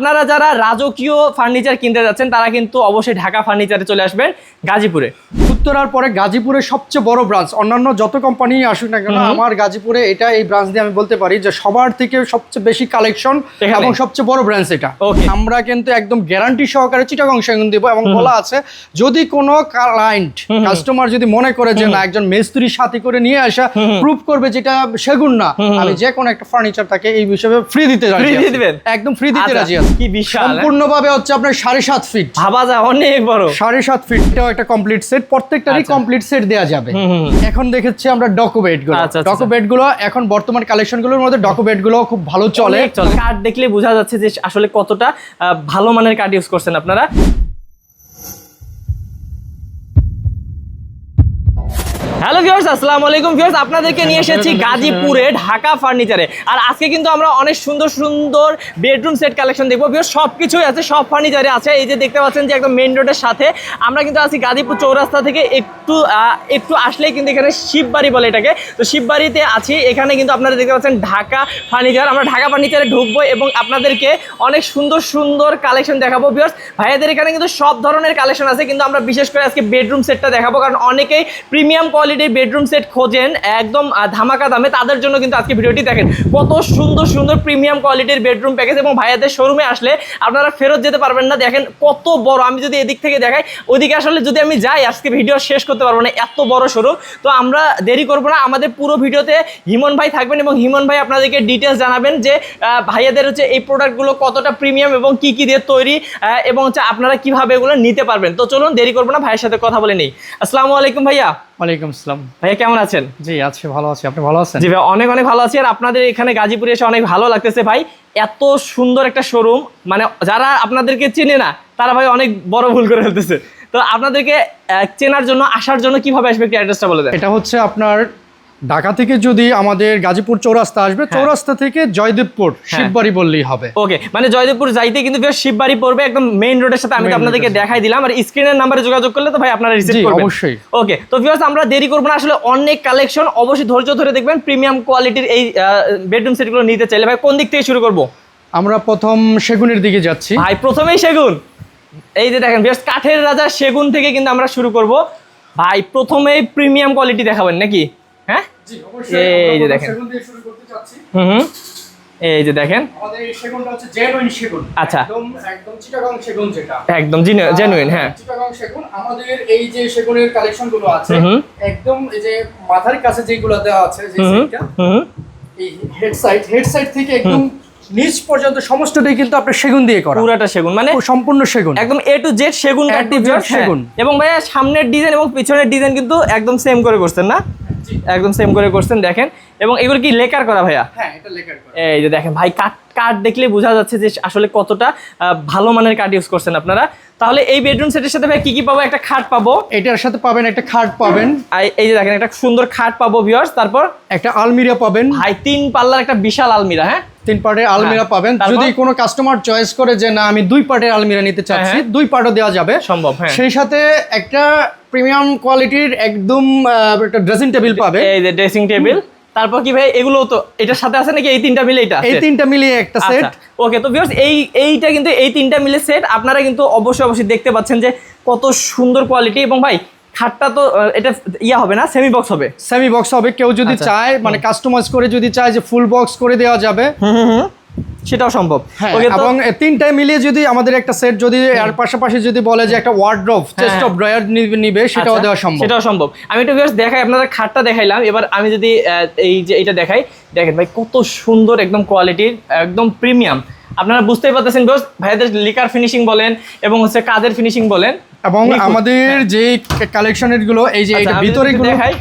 আপনারা যারা রাজকীয় ফার্নিচার কিনতে যাচ্ছেন তারা কিন্তু অবশ্যই ঢাকা ফার্নিচারে চলে আসবেন গাজীপুরে। উত্তরার পরে গাজীপুরের সবচেয়ে বড় ব্রাঞ্চ অন্যান্য যত কোম্পানি আসুক না কেন আমার গাজীপুরে এটা এই ব্রাঞ্চ দিয়ে আমি বলতে পারি যে সবার থেকে সবচেয়ে বেশি কালেকশন এবং সবচেয়ে বড় ব্রাঞ্চ এটা। আমরা কিন্তু একদম গ্যারান্টি সহকারে চিটাগং সেগুন দিব এবং বলা আছে যদি কোনো ক্লায়েন্ট কাস্টমার যদি মনে করে যে না একজন মিস্ত্রি সাথে করে নিয়ে আসা প্রুফ করবে যেটা সেগুন না আমি যে কোনো একটা ফার্নিচার থাকে এই বিষয়ে ফ্রি দিতে রাজি? একদম ফ্রি দিতে আচ্ছা, রাজি আছে। কি বিশাল, হ্যাঁ? সম্পূর্ণভাবে হচ্ছে আপনার সাড়ে সাত ফিট ভাবা যায় অনেক বড়। সাড়ে সাত ফিটটাও একটা কমপ্লিট সেট প্রত্যেকটারই আচ্ছা। কমপ্লিট সেট দেওয়া যাবে। এখন দেখেছি আমরা ডকুমেন্টগুলো। ডকুমেন্ট আচ্ছা, বেডগুলো এখন বর্তমান কালেকশনগুলোর মধ্যে ডকুমেন্টগুলো খুব ভালো চলে। চলে। কার্ড দেখলে বোঝা যাচ্ছে যে আসলে কতটা আহ, ভালো মানের কার্ড ইউজ করছেন আপনারা। হ্যালো ভিউয়ার্স আসসালামু আলাইকুম ভিউয়ার্স আপনাদেরকে নিয়ে এসেছি গাজীপুরে ঢাকা ফার্নিচারে আর আজকে কিন্তু আমরা অনেক সুন্দর সুন্দর বেডরুম সেট কালেকশন দেখব। ভিউয়ার্স সব কিছুই আছে সব ফার্নিচারে আছে। এই যে দেখতে পাচ্ছেন যে একদম মেইন রোডের সাথে। আমরা কিন্তু আছি গাজীপুর চৌরাস্তা থেকে একটু একটু আসলেই কিন্তু এখানে শিববাড়ি বলে এটাকে। তো শিববাড়িতে আছি। এখানে কিন্তু আপনারা দেখতে পাচ্ছেন ঢাকা ফার্নিচার আমরা ঢাকা ফার্নিচারে ঢুকবো এবং আপনাদেরকে অনেক সুন্দর সুন্দর কালেকশন দেখাবো। ভিউয়ার্স ভাইয়াদের এখানে কিন্তু সব ধরনের কালেকশন আছে। কিন্তু আমরা বিশেষ করে আজকে বেডরুম সেটটা দেখাবো। কারণ অনেকেই প্রিমিয়াম কোয়ালিটির বেডরুম সেট খোঁজেন একদম ধামাকা দামে। তাদের জন্য কিন্তু আজকে ভিডিওটি দেখেন। কত সুন্দর সুন্দর প্রিমিয়াম কোয়ালিটির বেডরুম প্যাকেজ এবং ভাইয়াদের শোরুমে আসলে আপনারা ফেরত যেতে পারবেন না। দেখেন কত বড়, আমি যদি এদিক থেকে দেখাই, ওইদিকে আসলে যদি আমি যাই, আজকে ভিডিও শেষ করতে পারব না। এত বড় শোরুম তো আমরা দেরি করব না। আমাদের পুরো ভিডিওতে হিমন ভাই থাকবেন এবং হিমন ভাই আপনাদেরকে ডিটেলস জানাবেন যে ভাইয়াদের হচ্ছে এই প্রোডাক্টগুলো কতটা প্রিমিয়াম এবং কি কি দিয়ে তৈরি এবং হচ্ছে আপনারা কীভাবে এগুলো নিতে পারবেন। তো চলুন, দেরি করব না। ভাইয়ের সাথে কথা বলে নেই। আসসালামু আলাইকুম ভাইয়া। ওয়ালাইকুম আসসালাম। ভাইয়া কেমন আছেন? জি আছি ভালো আছি। আপনি ভালো আছেন? জি ভাই অনেক অনেক ভালো আছি। আর আপনাদের এখানে গাজীপুরে এসে অনেক ভালো লাগতেছে ভাই। এত সুন্দর একটা শোরুম মানে যারা আপনাদেরকে চেনে না তারা ভাই অনেক বড় ভুল করে ফেলতেছে। তো আপনাদেরকে চেনার জন্য আসার জন্য কীভাবে আসবে একটু অ্যাড্রেসটা বলে দেন। এটা হচ্ছে আপনার ঢাকা থেকে যদি আমাদের গাজীপুর চৌরাস্তা আসবে চৌরাস্তা থেকে জয়দেবপুর হ্যাঁ। শিববাড়ি বললেই হবে। ওকে মানে জয়দেবপুর যাইতে কিন্তু শিববাড়ি পড়বে একদম মেইন রোডের সাথে আমি তো আপনাদেরকে দেখাই দিলাম আর স্ক্রিনের নাম্বারে যোগাযোগ করলে তো ভাই আপনারা রিসিভ করবেন। অবশ্যই। ওকে তো ভিউয়ার্স আমরা দেরি করব না আসলে অনেক কালেকশন অবশ্যই ধৈর্য ধরে দেখবেন প্রিমিয়াম কোয়ালিটির এই বেডরুম সেটগুলো নিতে চাইলে। ভাই কোন দিক থেকে শুরু করব? আমরা প্রথম সেগুনের দিকে যাচ্ছি। ভাই প্রথমেই সেগুন। এই যে দেখেন বেশ কাঠের রাজা সেগুন থেকে কিন্তু আমরা শুরু করব। ভাই প্রথমেই প্রিমিয়াম কোয়ালিটি দেখাবেন নাকি? হ্যাঁ এই যে দেখেন। হুম এই যে দেখেন আচ্ছা। একদম জেনুইন হ্যাঁ আমাদের এই যে সেগুনের কালেকশনগুলো আছে। একদম এই যে মাথার কাছে যেগুলো দেওয়া আছে যে। এই হেড সাইড হেড সাইড থেকে একদম নিচ পর্যন্ত সমস্তটাই কিন্তু আপনার সেগুন দিয়ে করা পুরাটা সেগুন মানে সম্পূর্ণ সেগুন একদম এ টু জেড সেগুন। সেগুন। এবং ভাইয়া সামনের ডিজাইন এবং পিছনের ডিজাইন কিন্তু একদম সেম করে করছেন না। একদম সেম করে করছেন দেখেন। এবং এগুলো কি লেকার করা ভাইয়া? হ্যাঁ এটা লেখার করা। এই যে দেখেন ভাই কাঠ কাঠ দেখলে বোঝা যাচ্ছে যে আসলে কতটা ভালো মানের কাঠ ইউজ করছেন আপনারা। তাহলে এই বেডরুম সেটের সাথে ভাই কি কি পাবো? একটা খাট পাবো। এটার সাথে পাবেন একটা খাট পাবেন। এই যে দেখেন একটা সুন্দর খাট পাবো ভিউয়ার্স তারপর একটা আলমিরা পাবেন। ভাই তিন পাল্লার একটা বিশাল আলমিরা হ্যাঁ? তিন পার্টের আলমিরা হ্যাঁ, পাবেন। যদি কোনো কাস্টমার চয়েস করে যে না আমি দুই পার্টের আলমিরা নিতে চাচ্ছি হ্যাঁ। দুই পার্টও দেওয়া যাবে। সম্ভব হ্যাঁ। সেই সাথে একটা প্রিমিয়াম কোয়ালিটির একদম একটা ড্রেসিং টেবিল পাবে। এই যে ড্রেসিং টেবিল তারপর কি ভাই এগুলো তো এটার সাথে আছে নাকি এই তিনটা মিলে এটা এই তিনটা মিলে একটা সেট আচ্ছা ওকে তো ভিউয়ার্স এই এইটা কিন্তু এই তিনটা মিলে সেট আপনারা কিন্তু অবশ্যই অবশ্যই দেখতে পাচ্ছেন যে কত সুন্দর কোয়ালিটি এবং ভাই খাটটা তো এটা ইয়া হবে না সেমি বক্স হবে। সেমি বক্স হবে। কেউ যদি আচ্ছা। চায় মানে কাস্টমাইজ করে যদি চায় যে ফুল বক্স করে দেওয়া যাবে। হুম হুম হুম। সেটাও সম্ভব। হ্যাঁ এবং তিনটায় মিলিয়ে যদি আমাদের একটা সেট যদি আর পাশাপাশি যদি বলে যে একটা ওয়ার্ড্রোব চেস্ট অফ ড্রয়ার নিবে সেটাও আচ্ছা, দেওয়া সম্ভব। সেটাও সম্ভব। আমি একটু ভিউয়ার্স দেখাই আপনাদের খাটটা দেখাইলাম। এবার আমি যদি এই যে এটা দেখাই দেখেন ভাই কত সুন্দর একদম কোয়ালিটির একদম প্রিমিয়াম আপনারা বুঝতেই পারতেছেন ভিউয়ার্স ভাইদের লিকার ফিনিশিং বলেন এবং হচ্ছে কাজের ফিনিশিং বলেন। এবং। আমাদের যে কালেকশনেরগুলো এই যে আচ্ছা, ভিতরে গুলো দেখাই।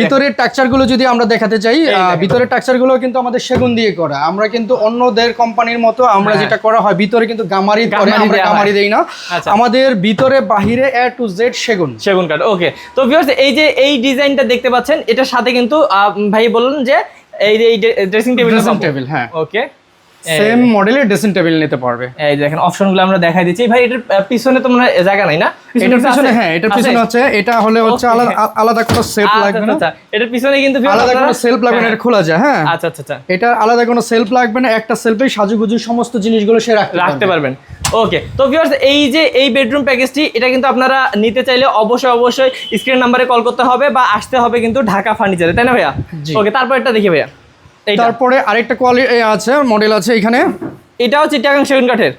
ভিতরের টাকচারগুলো যদি আমরা দেখাতে চাই ভিতরের টাকচারগুলো কিন্তু আমাদের সেগুন দিয়ে করা। আমরা কিন্তু অন্যদের কোম্পানির মতো আমরা হ্যাঁ। যেটা করা হয় ভিতরে কিন্তু গামারি করে আমরা গামারি দেই না। আচ্ছা। আমাদের ভিতরে বাহিরে এ টু জেড সেগুন। সেগুন কাঠ ওকে তো ভিউয়ার্স এই যে এই ডিজাইনটা দেখতে পাচ্ছেন এটার সাথে কিন্তু ভাই বললেন যে এই যে এই ড্রেসিং টেবিল Dressing table, হ্যাঁ। ওকে সেম মডেলের ড্রেসিং টেবিল নিতে পারবে। এই দেখেন অপশনগুলো আমরা দেখাই দিচ্ছি। ভাই এটার পিছনে তো মনে হয় জায়গা নাই না? এটার পিছনে হ্যাঁ এটার পিছনে হচ্ছে এটা হলে হচ্ছে আলাদা আলাদা কোনো সেলফ লাগবে না। এটার পিছনে কিন্তু আলাদা কোনো সেলফ লাগবে না হ্যাঁ। এটা খোলা যায় হ্যাঁ। আচ্ছা আচ্ছা আচ্ছা। এটা আলাদা কোনো সেলফ লাগবে না একটা সেলফে সাজুগুজু সমস্ত জিনিসগুলো সে রাখতে পারবেন। ওকে তো ভিউয়ার্স এই যে এই বেডরুম প্যাকেজটি এটা কিন্তু আপনারা নিতে চাইলে অবশ্যই অবশ্যই স্ক্রিন নাম্বারে কল করতে হবে বা আসতে হবে কিন্তু ঢাকা ফার্নিচারে তাই না ভাইয়া? ওকে তারপর এটা দেখি ভাইয়া। তারপরে আরেকটা কোয়ালিটি আছে মডেল আছে এখানে। এটাও চিটাগাং সেগুন কাঠের।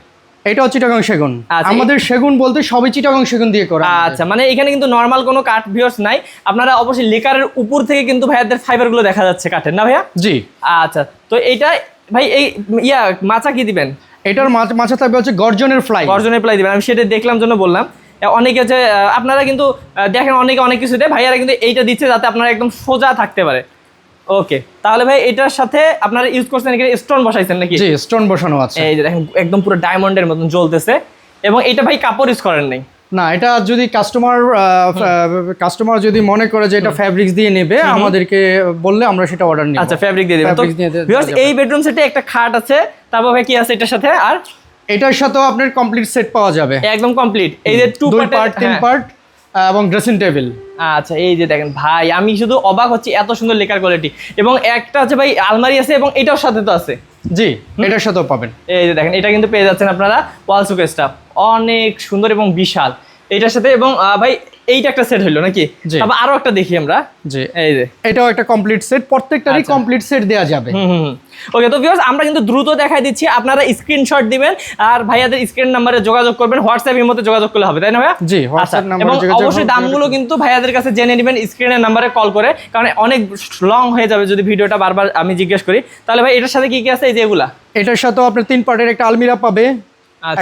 এটাও চিটাগাং সেগুন। আচ্ছা, আমাদের সেগুন বলতে সবই চিটাগাং সেগুন দিয়ে করা আচ্ছা মানে এখানে কিন্তু নর্মাল কোনো কাঠ ভিউয়ার্স নাই। আপনারা অবশ্যই লেকারের উপর থেকে কিন্তু ভাইয়াদের ফাইবারগুলো দেখা যাচ্ছে কাঠের না ভাইয়া? জি। আচ্ছা তো এইটা ভাই এই ইয়া মাচা কি দিবেন? এটার মাছ থাকবে হচ্ছে গর্জনের ফ্লাই গর্জনের ফ্লাই দিবেন আমি সেটা দেখলাম জন্য বললাম। অনেকে যে আপনারা কিন্তু দেখেন অনেকে অনেক কিছু দেয় ভাইয়ারা কিন্তু এইটা দিচ্ছে যাতে আপনারা একদম সোজা থাকতে পারে। ওকে তাহলে ভাই এটার সাথে আপনারা ইউজ করছেন এখানে স্টোন বসাইছেন নাকি? জি স্টোন বসানো আছে। এই যে দেখেন একদম পুরো ডায়মন্ডের মতন জ্বলতেছে। এবং এটা ভাই কাপড় ইউজ করেন নাই? না এটা যদি কাস্টমার কাস্টমার যদি মনে করে যে এটা ফ্যাব্রিক্স দিয়ে নেবে আমাদেরকে বললে আমরা সেটা অর্ডার নিব। আচ্ছা ফ্যাব্রিক দিয়ে দিবেন। তো। এই বেডরুম সেটে একটা খাট আছে তারপর ভাই কি আছে এটার সাথে? আর এটার সাথেও আপনার কমপ্লিট সেট পাওয়া যাবে। একদম কমপ্লিট এই যে টু পার্ট তিন পার্ট এবং ড্রেসিং টেবিল আচ্ছা এই যে দেখেন ভাই আমি শুধু অবাক হচ্ছি এত সুন্দর লেখার কোয়ালিটি এবং একটা আছে ভাই আলমারি আছে এবং এটাও সাথে তো আছে। জি এটার সাথেও পাবেন। এই যে দেখেন এটা কিন্তু পেয়ে যাচ্ছেন আপনারা ওয়াল সুকেস্টাফ অনেক সুন্দর এবং বিশাল। এটার সাথে এবং ভাই এইটা একটা সেট হইল নাকি? তারপর আরও একটা দেখি আমরা। জি। এই যে। এটাও একটা কমপ্লিট সেট প্রত্যেকটারই আচ্ছা। কমপ্লিট সেট দেওয়া যাবে। ওকে তো ভিউয়ার্স আমরা কিন্তু দ্রুত দেখাই দিচ্ছি আপনারা স্ক্রিনশট দিবেন আর ভাইয়াদের স্ক্রিন নাম্বারে যোগাযোগ করবেন হোয়াটসঅ্যাপ এর মধ্যে যোগাযোগ করলে হবে তাই না ভাইয়া? জি, আচ্ছা WhatsApp number এবং যোগাযোগ অবশ্যই। দামগুলো কিন্তু ভাইয়াদের কাছে জেনে নেবেন স্ক্রিনের নাম্বারে কল করে কারণ অনেক লং হয়ে যাবে যদি ভিডিওটা বারবার আমি জিজ্ঞেস করি। তাহলে ভাই এটার সাথে কি কি আছে? এই যে এগুলা। এটার সাথেও আপনি তিন পার্টের একটা আলমিরা পাবে। আচ্ছা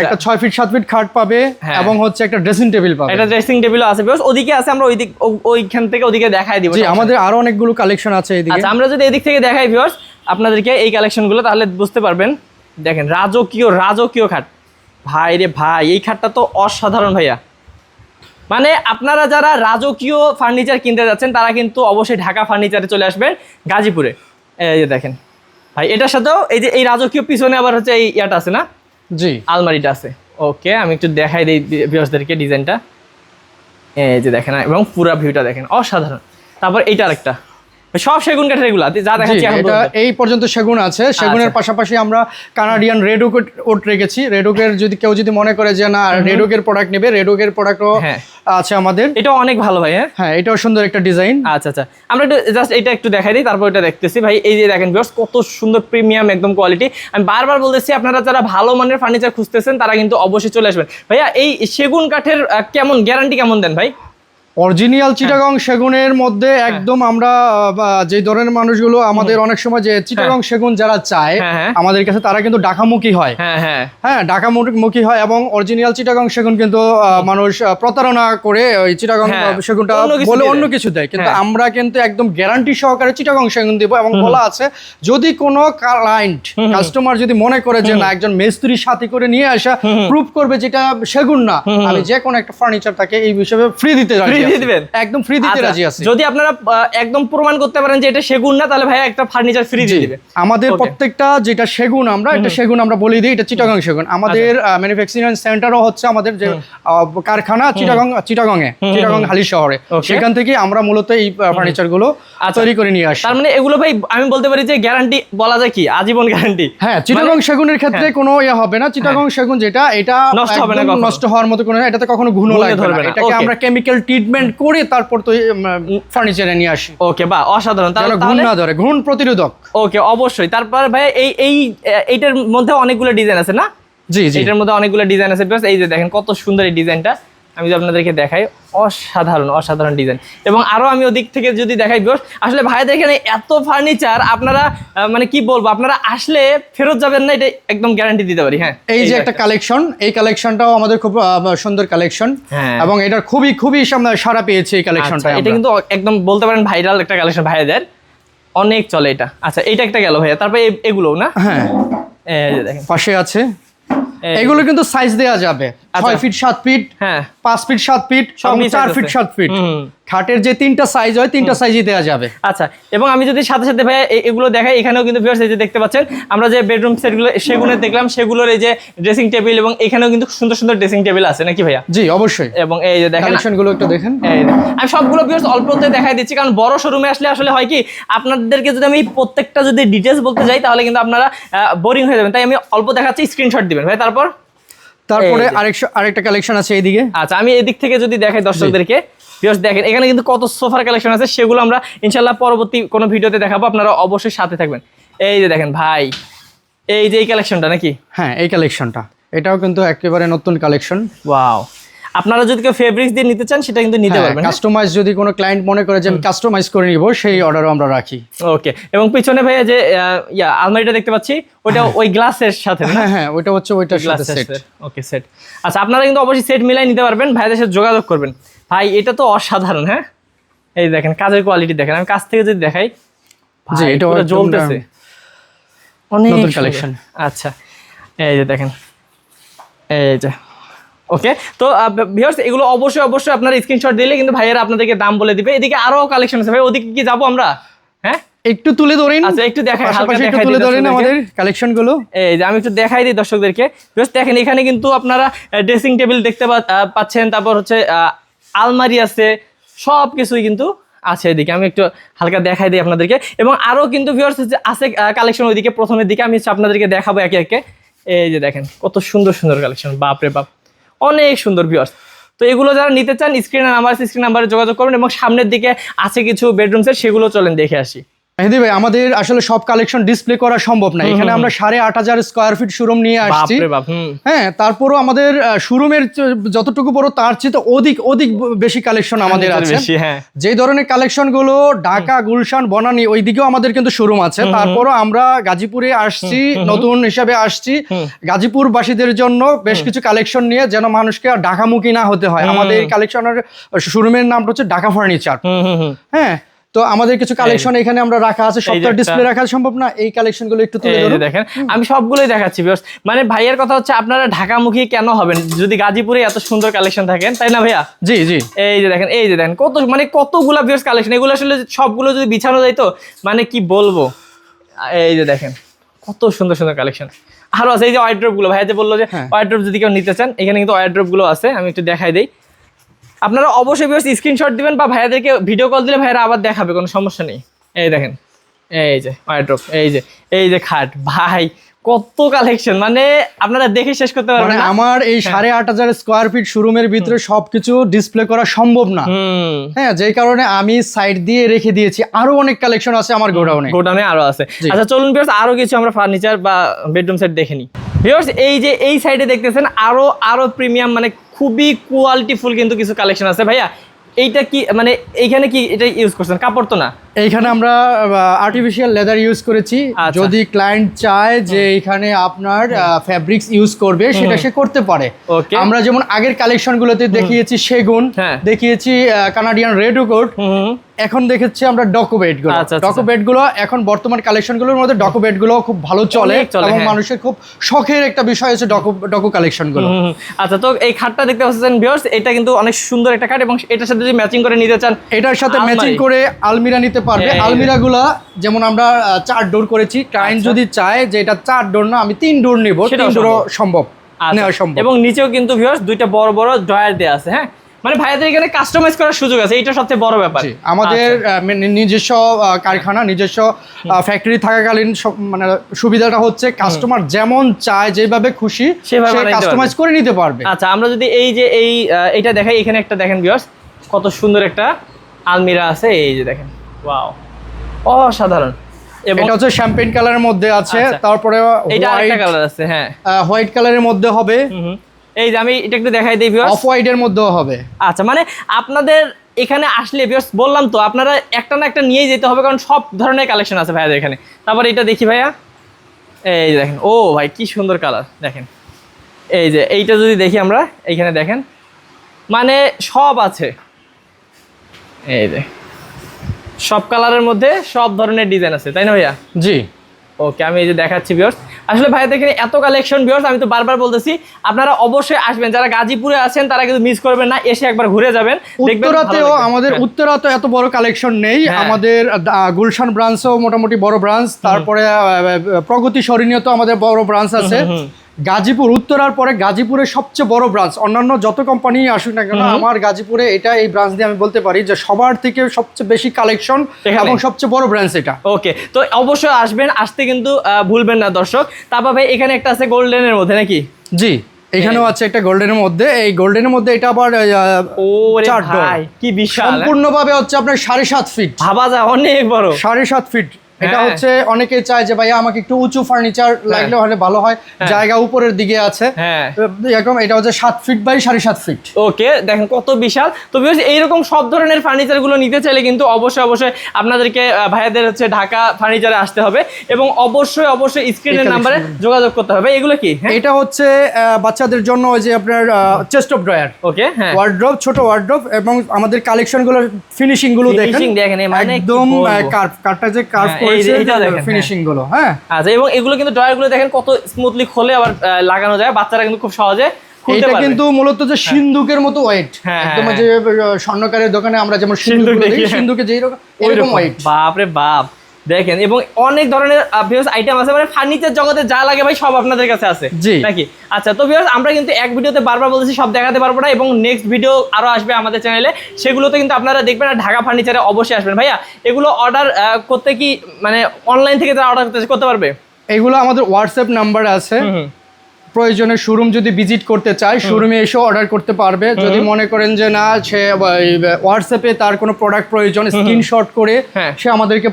একটা ছয় ফিট সাত ফিট খাট পাবে হ্যাঁ। এবং হচ্ছে একটা ড্রেসিং টেবিল পাবে। এটা ড্রেসিং টেবিলও আছে বিকজ ওদিকে আছে আমরা ওইদিক ওইখান থেকে ওদিকে দেখাই দিব জি আমাদের আরও অনেকগুলো কালেকশন আছে এদিকে। আচ্ছা আমরা যদি এদিক থেকে দেখাই ভিউয়ার্স আপনাদেরকে এই কালেকশনগুলো তাহলে বুঝতে পারবেন। দেখেন রাজকীয় রাজকীয় খাট। ভাই রে ভাই এই খাটটা তো অসাধারণ ভাইয়া। মানে আপনারা যারা রাজকীয় ফার্নিচার কিনতে যাচ্ছেন তারা কিন্তু অবশ্যই ঢাকা ফার্নিচারে চলে আসবেন গাজীপুরে। এই যে দেখেন। ভাই এটার সাথেও এই যে এই রাজকীয় পিছনে আবার হচ্ছে এই ইয়াটা আছে না? জি। আলমারিটা আছে। ওকে আমি একটু দেখাই দিই ভিউয়ার্সদেরকে ডিজাইনটা। এই যে দেখেন এবং পুরো ভিউটা দেখেন অসাধারণ। তারপর এইটা আরেকটা। সব সেগুন কাঠের এগুলা যা দেখাচ্ছি এখন এটা এই পর্যন্ত সেগুন আছে। সেগুনের আচ্ছা। পাশাপাশি আমরা কানাডিয়ান রেড ওক ওট রেখেছি। রেড ওকের যদি কেউ যদি মনে করে যে না রেড ওকের প্রোডাক্ট নেবে রেড ওকের প্রোডাক্টও হ্যাঁ। আছে আমাদের। এটাও অনেক ভালো ভাই হ্যাঁ। হ্যাঁ এটাও সুন্দর একটা ডিজাইন আচ্ছা আচ্ছা। আমরা একটু জাস্ট এটা একটু দেখাই দিই তারপর এটা দেখতেছি। ভাই এই যে দেখেন ভিউয়ার্স কত সুন্দর প্রিমিয়াম একদম কোয়ালিটি আমি বারবার বলতেছি আপনারা যারা ভালো মানের ফার্নিচার খুঁজতেছেন তারা কিন্তু অবশ্যই চলে আসবেন। ভাইয়া এই সেগুন কাঠের কেমন? গ্যারান্টি কেমন দেন ভাই? অরিজিনাল হ্যাঁ। চিটাগং সেগুনের মধ্যে একদম আমরা যে ধরনের মানুষগুলো আমাদের অনেক সময় যে চিটাগং সেগুন যারা চায় হ্যাঁ, হ্যাঁ। আমাদের কাছে তারা কিন্তু ঢাকামুখী হয়। হ্যাঁ হ্যাঁ। হ্যাঁ ঢাকামুখী হয় এবং অরিজিনাল চিটাগং সেগুন কিন্তু মানুষ প্রতারণা করে ওই চিটাগং হ্যাঁ, সেগুনটা বলে অন্য কিছু দেয়। কিন্তু হ্যাঁ। আমরা কিন্তু একদম গ্যারান্টি সহকারে চিটাগং সেগুন দিব এবং বলা আছে যদি কোনো ক্লায়েন্ট কাস্টমার যদি মনে করে যে না একজন মিস্ত্রি সাথে করে নিয়ে আসা প্রুফ করবে যেটা সেগুন না আমি যে কোনো একটা ফার্নিচার তাকে এই বিষয়ে ফ্রি দিতে আছি। দিয়ে দিবেন? একদম ফ্রি দিতে আচ্ছা, রাজি আছে। যদি আপনারা একদম প্রমাণ করতে পারেন যে এটা সেগুন না তাহলে ভাইয়া একটা ফার্নিচার ফ্রি দিয়ে দিবে। আমাদের প্রত্যেকটা যেটা সেগুন আমরা এটা সেগুন আমরা বলে দিই এটা চিটাগং সেগুন। আমাদের ম্যানুফ্যাকচারিং সেন্টারও হচ্ছে আমাদের যে কারখানা চিটাগং চিটাগং এ চিটাগং হালি শহরে। সেখান থেকে আমরা মূলত এই ফার্নিচারগুলো আচ্ছা। তৈরি করে নিয়ে আসি। তার মানে এগুলো ভাই আমি বলতে পারি যে গ্যারান্টি বলা যায় কি? আজীবন গ্যারান্টি হ্যাঁ চিটাগং সেগুনের ক্ষেত্রে কোনো ইয়ে হবে না। চিটাগং সেগুন যেটা এটা হ্যাঁ। নষ্ট হবে না কখনো। নষ্ট হওয়ার মতো কোনো এটাতে কখনো ঘুনো ঘুণে লাগবে না। না। এটাকে আমরা কেমিক্যাল ট্রিটমেন্ট করে তারপর তো ফার্নিচারে নিয়ে আসি। ওকে বা অসাধারণ। তাহলে ঘুণ না ধরে ঘুণ প্রতিরোধক। ওকে অবশ্যই। তারপর ভাই এই এই এইটার মধ্যে অনেকগুলো ডিজাইন আছে না? জি জি। এটার মধ্যে অনেকগুলো ডিজাইন আছে বিকজ এই যে দেখেন কত সুন্দর এই ডিজাইনটা আমি যদি আপনাদেরকে দেখাই অসাধারণ অসাধারণ ডিজাইন এবং আরও আমি ওদিক থেকে যদি দেখাই বিকজ আসলে ভাইদের এখানে এত ফার্নিচার আপনারা মানে কি বলব আপনারা আসলে ফেরত যাবেন না এটা একদম গ্যারান্টি দিতে পারি হ্যাঁ? এই যে একটা কালেকশন এই কালেকশনটাও আমাদের খুব সুন্দর কালেকশন হ্যাঁ। এবং এটার খুবই খুবই সারা পেয়েছে এই কালেকশনটা আচ্ছা, এটা কিন্তু একদম বলতে পারেন ভাইরাল একটা কালেকশন ভাইয়াদের। অনেক চলে এটা। আচ্ছা এটা একটা গেল ভাইয়া। তারপরে এগুলো না? হ্যাঁ। দেখেন। পাশে আছে। এগুলো কিন্তু সাইজ দেওয়া যাবে। ছয় ফিট সাত ফিট হ্যাঁ। পাঁচ ফিট সাত ফিট সব চার ফিট সাত ফিট। খাটের যে তিনটা সাইজ হয় তিনটা সাইজই দেওয়া যাবে। আচ্ছা এবং আমি যদি সাথে সাথে ভাই এগুলো দেখাই এখানেও কিন্তু ভিউয়ার্স এই যে দেখতে পাচ্ছেন আমরা যে বেডরুম সেটগুলো সেগুলো দেখলাম সেগুলোর এই যে ড্রেসিং টেবিল এবং এখানেও কিন্তু সুন্দর সুন্দর ড্রেসিং টেবিল আছে নাকি ভাইয়া? জি অবশ্যই। এবং এই যে দেখেন কালেকশনগুলো একটু দেখেন। আমি সবগুলো ভিউয়ার্স অল্পতে দেখাই দিচ্ছি কারণ বড় শোরুমে আসলে আসলে হয় কি আপনাদেরকে যদি আমি প্রত্যেকটা যদি ডিটেলস বলতে যাই তাহলে কিন্তু আপনারা বোরিং হয়ে যাবেন। তাই আমি অল্প দেখাচ্ছি স্ক্রিনশট দিবেন। ভাই তারপর? তারপরে আরেকটা কালেকশন আছে এইদিকে। আচ্ছা আমি এদিক থেকে যদি দেখাই দর্শকদেরকে। ভিউয়ার্স দেখেন এখানে কিন্তু কত সোফার কালেকশন আছে সেগুলো আমরা ইনশাল্লাহ পরবর্তী কোনো ভিডিওতে দেখাবো আপনারা অবশ্যই সাথে থাকবেন। এই যে দেখেন ভাই এই যে এই কালেকশনটা নাকি? হ্যাঁ এই কালেকশনটা এটাও কিন্তু একেবারে নতুন কালেকশন ওয়াও আপনারা যদি কেউ ফেব্রিক্স দিয়ে নিতে চান সেটা কিন্তু নিতে পারবেন কাস্টমাইজ যদি কোনো ক্লায়েন্ট মনে করে যে আমি কাস্টমাইজ করে নিব সেই অর্ডারও আমরা রাখি। ওকে এবং পিছনে ভাইয়া যে ইয়া আলমারিটা দেখতে পাচ্ছি ওটা ওই গ্লাসের সাথে? হ্যাঁ হ্যাঁ ওইটা হচ্ছে ওইটার সাথে সেট ওকে সেট আচ্ছা আপনারা কিন্তু অবশ্যই সেট মিলাই নিতে পারবেন ভাইদের সাথে যোগাযোগ করবেন। ভাই এটা তো অসাধারণ হ্যাঁ? এই দেখেন কাজের কোয়ালিটি দেখেন আমি কাছ থেকে যদি দেখাই জি, এটা জ্বলতেছে। অনেক নতুন সুন্দর। আচ্ছা এই যে দেখেন এই যে ওকে তো ভিউয়ার্স এগুলো অবশ্যই অবশ্যই আপনারা স্ক্রিনশট দিলে কিন্তু ভাইয়েরা আপনাদেরকে দাম বলে দিবে। এদিকে আরও কালেকশন আছে। ভাই ওদিকে কি যাব আমরা? হ্যাঁ? একটু তুলে ধরেন। আচ্ছা একটু দেখাই হালকা দেখাই তুলে ধরেন আমাদের কালেকশনগুলো এই যে আমি একটু দেখাই দিই দর্শকদেরকে। Just দেখেন এখানে কিন্তু আপনারা ড্রেসিং টেবিল দেখতে পাচ্ছেন। তারপর হচ্ছে আহ, আলমারি আছে। সব কিছুই কিন্তু আছে এদিকে। আমি একটু হালকা দেখাই দিই আপনাদেরকে। এবং আরও কিন্তু ভিউয়ার্স আছে কালেকশন ওইদিকে প্রথমের দিকে। আমি আপনাদেরকে দেখাবো একে একে। এই যে দেখেন কত সুন্দর সুন্দর কালেকশন বাপ রে বাপ। অনেক সুন্দর ভিউয়ার্স তো এগুলো যারা নিতে চান স্ক্রিনে নাম্বার স্ক্রিন নাম্বারে যোগাযোগ করবেন এবং সামনের দিকে আছে কিছু বেডরুমসের সেগুলো চলেন দেখে আসি। মেহেদি ভাই আমাদের আসলে সব কালেকশন ডিসপ্লে করা সম্ভব না। এখানে আমরা সাড়ে আট হাজার স্কোয়ার ফিট শোরুম নিয়ে আসছি। হ্যাঁ তারপরও আমাদের শোরুমের যতটুকু বড় তার চেয়ে অধিক অধিক বেশি কালেকশন আমাদের আছে। হ্যাঁ। যে ধরনের কালেকশনগুলো ঢাকা গুলশান বনানী ওই দিকেও আমাদের কিন্তু শোরুম আছে। তারপরও আমরা গাজীপুরে আসছি নতুন হিসাবে আসছি। গাজীপুর বাসীদের জন্য বেশ কিছু কালেকশন নিয়ে যেন মানুষকে ঢাকামুখী না হতে হয়। আমাদের কালেকশনের শোরুমের নামটা হচ্ছে ঢাকা ফার্নিচার হ্যাঁ তো আমাদের কিছু কালেকশন এখানে আমরা রাখা আছে। সবটা ডিসপ্লে রাখা সম্ভব না এই কালেকশনগুলো একটু তুলে ধরুন। দেখেন আমি সবগুলোই দেখাচ্ছি। মানে ভাইয়ের কথা হচ্ছে আপনারা ঢাকামুখী কেন হবেন? যদি গাজীপুরে এত সুন্দর কালেকশন থাকেন তাই না ভাইয়া? জি জি। এই যে দেখেন এই যে দেখেন কত মানে কতগুলা ভিউয়ার্স কালেকশন এগুলো আসলে সবগুলো যদি বিছানো যাইতো মানে কি বলব? এই যে দেখেন কত সুন্দর সুন্দর কালেকশন আরও আছে এই যে ওয়াইড্রপগুলো ভাইয়া যে বলল যে হ্যাঁ। ওয়াইড্রপ যদি কেউ নিতে চান এখানে কিন্তু ওয়াইড্রপগুলো আছে আমি একটু দেখাই দিই। আপনারা অবশ্যই ভিউয়ার্স স্ক্রিনশট দিবেন বা ভাইয়াদেরকে ভিডিও কল দিলে ভাইয়ারা আবার দেখাবে কোনো সমস্যা নেই। এই দেখেন এই যে ওয়াইড্রপ এই যে এই যে খাট। ভাই কত কালেকশন মানে আপনারা দেখে শেষ করতে পারবেন মানে আমার এই সাড়ে আট হাজার স্কোয়ার ফিট শোরুমের ভিতরে সবকিছু ডিসপ্লে করা সম্ভব না। হুম। হ্যাঁ যেই কারণে আমি সাইড দিয়ে রেখে দিয়েছি। আরও অনেক কালেকশন আছে আমার গোডাউনে গোডাউনে আরও আছে। আচ্ছা চলুন ভিউয়ার্স আরও কিছু আমরা ফার্নিচার বা বেডরুম সেট দেখে নিই। ভিউয়ার্স এই যে এই সাইডে দেখতেছেন আরও আরও প্রিমিয়াম মানে খুবই কোয়ালিটিফুল কিন্তু কিছু কালেকশন আছে। ভাইয়া এইটা কি মানে এইখানে কি এটা ইউজ করছেন? কাপড় তো না। এইখানে আমরা আর্টিফিশিয়াল লেদার ইউজ করেছি। আচ্ছা। যদি ক্লায়েন্ট চায় যে এখানে আপনার ফ্যাব্রিক্স ইউজ করবে সেটা সে করতে পারে। আমরা যেমন আগের কালেকশনগুলোতে দেখিয়েছি সেগুন হ্যাঁ। দেখিয়েছি কানাডিয়ান রেড কোট হুম। এখন দেখেছি আমরা ডকুমেন্টগুলো। আচ্ছা, আচ্ছা, ডকুমেন্টগুলো এখন বর্তমান কালেকশনগুলোর মধ্যে ডকুমেন্টগুলো খুব ভালো চলে এবং হ্যাঁ। মানুষের খুব শখের একটা বিষয় হচ্ছে ডকু ডকু কালেকশনগুলো। আচ্ছা তো এই খাটটা দেখতে পাচ্ছেন ভিউয়ার্স এটা কিন্তু অনেক সুন্দর একটা খাট এবং এটার সাথে যদি ম্যাচিং করে নিতে চান এটার সাথে ম্যাচিং করে আলমিরা নিতে পারবে। আলমিরা গুলা যেমন আমরা চার ডোর করেছি ক্লায়েন্ট আচ্ছা। যদি চায় যে এটা চার ডোর না আমি তিন ডোর নিব তিন সম্ভব। আচ্ছা, নেওয়া সম্ভব। এবং নিচেও কিন্তু ভিউয়ার্স দুইটা বড় বড় ড্রয়ার দেওয়া আছে হ্যাঁ? মানে ভাইয়াদের এখানে কাস্টমাইজ করার সুযোগ আছে এটা সবচেয়ে বড় ব্যাপার। আমাদের আচ্ছা। নিজস্ব কারখানা নিজস্ব ফ্যাক্টরি থাকাকালীন মানে সুবিধাটা হচ্ছে কাস্টমার যেমন চায় যেভাবে খুশি সেভাবে কাস্টমাইজ করে নিতে পারবে। আচ্ছা আমরা যদি এই যে এই এটা দেখাই এখানে একটা দেখেন ভিউয়ার্স কত সুন্দর একটা আলমিরা আছে এই যে দেখেন ওয়াও অসাধারণ। এটা হচ্ছে শ্যাম্পেন কালারের মধ্যে আছে আচ্ছা। তারপরে এটা আরেকটা কালার আছে হ্যাঁ। হোয়াইট কালারের মধ্যে হবে। এই যে আমি এটা একটু দেখাই দিই ভিউয়ার্স অফ হোয়াইটের মধ্যেও হবে। আচ্ছা মানে আপনাদের এখানে আসলে ভিউয়ার্স বললাম তো আপনারা একটা না একটা নিয়েই যেতে হবে কারণ সব ধরনের কালেকশন আছে ভাইয়াদের এখানে। তারপর এটা দেখি ভাইয়া। এই দেখেন ও ভাই কি সুন্দর কালার দেখেন। এই যে এইটা যদি দেখি আমরা এইখানে দেখেন। মানে সব আছে। এই যে সব কালারের মধ্যে সব ধরনের ডিজাইন আছে তাই না ভাইয়া? জি। ওকে আমি এই যে দেখাচ্ছি ভিউয়ার্স আসলে ভাই দেখেন এত কালেকশন ভিউয়ার্স আমি তো বারবার বলতেছি আপনারা অবশ্যই আসবেন। যারা গাজীপুরে আছেন তারা কিন্তু মিস করবেন না এসে একবার ঘুরে যাবেন। উত্তরাতেও আমাদের হ্যাঁ। উত্তরাতে এত বড় কালেকশন নেই। হ্যাঁ। আমাদের গুলশান ব্রাঞ্চও মোটামুটি বড় ব্রাঞ্চ তারপরে প্রগতি সরণীয় তো আমাদের বড় ব্রাঞ্চ আছে। গাজীপুর উত্তরার পরে গাজীপুরের সবচেয়ে বড় ব্রাঞ্চ অন্যান্য যত কোম্পানি আসুক না কেন আমার গাজীপুরে এটা এই ব্রাঞ্চ দিয়ে আমি বলতে পারি যে সবার থেকে সবচেয়ে বেশি কালেকশন এবং সবচেয়ে বড় ব্রাঞ্চ এটা। ওকে তো অবশ্যই আসবেন আসতে কিন্তু ভুলবেন না দর্শক। তারপর ভাই এখানে একটা আছে গোল্ডেনের মধ্যে নাকি? জি এখানেও আছে একটা গোল্ডেনের মধ্যে। এই গোল্ডেনের মধ্যে এটা আবার কি বিশাল। হ্যাঁ? সম্পূর্ণভাবে হচ্ছে আপনার সাড়ে সাত ফিট ভাবা যায় অনেক বড়। সাড়ে সাত ফিট এটা হ্যাঁ। হচ্ছে অনেকে চায় যে ভাইয়া আমাকে একটু উঁচু ফার্নিচার লাগলে হলে ভালো হয়। জায়গা উপরের দিকে আছে। হ্যাঁ। এরকম এটা হচ্ছে সাত ফিট বাই সাড়ে সাত ফিট ওকে দেখেন কত বিশাল। তো এইরকম সব ধরনের ফার্নিচারগুলো নিতে চাইলে কিন্তু অবশ্যই অবশ্যই আপনাদেরকে ভাইয়াদের হচ্ছে ঢাকা ফার্নিচারে আসতে হবে এবং অবশ্যই অবশ্যই স্ক্রিনের নাম্বারে যোগাযোগ করতে হবে। এগুলো কি? হ্যাঁ। এটা হচ্ছে বাচ্চাদের জন্য ওই যে আপনার চেস্ট অফ ড্রয়ার ওকে হ্যাঁ। ওয়ার্ড্রপ ছোট ওয়ার্ড্রপ এবং আমাদের কালেকশনগুলো ফিনিশিংগুলো দেখেন। দেখেন, মানে একদম? কার্ভ কার্ভটা যে কার্ভ হ্যাঁ, ফিনিশিংগুলো হ্যাঁ। আচ্ছা এবং এগুলো কিন্তু ড্রয়ারগুলো দেখেন কত স্মুথলি খোলে আবার লাগানো যায় বাচ্চারা কিন্তু খুব সহজে এটা কিন্তু মূলত যে সিন্ধুকের মতো ওয়েট হ্যাঁ, একদম হ্যাঁ, যে স্বর্ণকারের দোকানে আমরা যেমন সিন্ধুক দেখি হ্যাঁ। সিন্ধুকে যেই রকম এরকম ওয়েট বাপ রে বাপ। দেখেন এবং অনেক ধরনের ভিউস আইটেম আছে মানে ফার্নিচার জগতে যা লাগে ভাই সব আপনাদের কাছে আছে জি। নাকি? আচ্ছা তো ভিউস আমরা কিন্তু এক ভিডিওতে বারবার বলতেছি সব দেখাতে পারব না এবং নেক্সট ভিডিও আরও আসবে আমাদের চ্যানেলে সেগুলোতে কিন্তু আপনারা দেখবেন আর ঢাকা ফার্নিচারে অবশ্যই আসবেন। ভাইয়া এগুলো অর্ডার করতে কি মানে অনলাইন থেকে তারা অর্ডার করতে করতে পারবে? এগুলো আমাদের হোয়াটসঅ্যাপ নাম্বার আছে। প্রয়োজনে শোরুম যদি ভিজিট করতে চায় শোরুমে এসে অর্ডার করতে পারবে। যদি মনে করেন যে না সে হোয়াটসঅ্যাপে তার কোনো প্রোডাক্ট প্রয়োজন স্ক্রিনশট করে হ্যাঁ। সে আমাদেরকে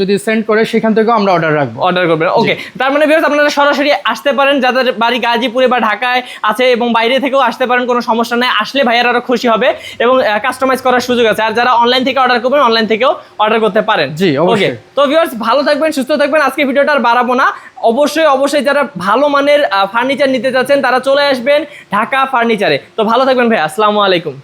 যদি সেন্ড করে সেখান থেকেও আমরা অর্ডার রাখব। অর্ডার করবেন ওকে তার মানে আপনারা সরাসরি আসতে পারেন। যাদের বাড়ি গাজীপুরে বা ঢাকায় আছে এবং বাইরে থেকেও আসতে পারেন কোনো সমস্যা নেই। আসলে ভাইয়ার আরও খুশি হবে এবং কাস্টমাইজ করার সুযোগ আছে। আর যারা অনলাইন থেকে অর্ডার করবেন অনলাইন থেকেও অর্ডার করতে পারেন। জি, ওকে তো ভিউয়ার্স ভালো থাকবেন সুস্থ থাকবেন। আজকে ভিডিওটা আর বাড়াবো না। অবশ্যই অবশ্যই যারা ভালো মানের ফার্নিচার নিতে চাচ্ছেন, তারা চলে আসবেন ঢাকা ফার্নিচারে তো ভালো থাকবেন ভাই, আসসালামু আলাইকুম।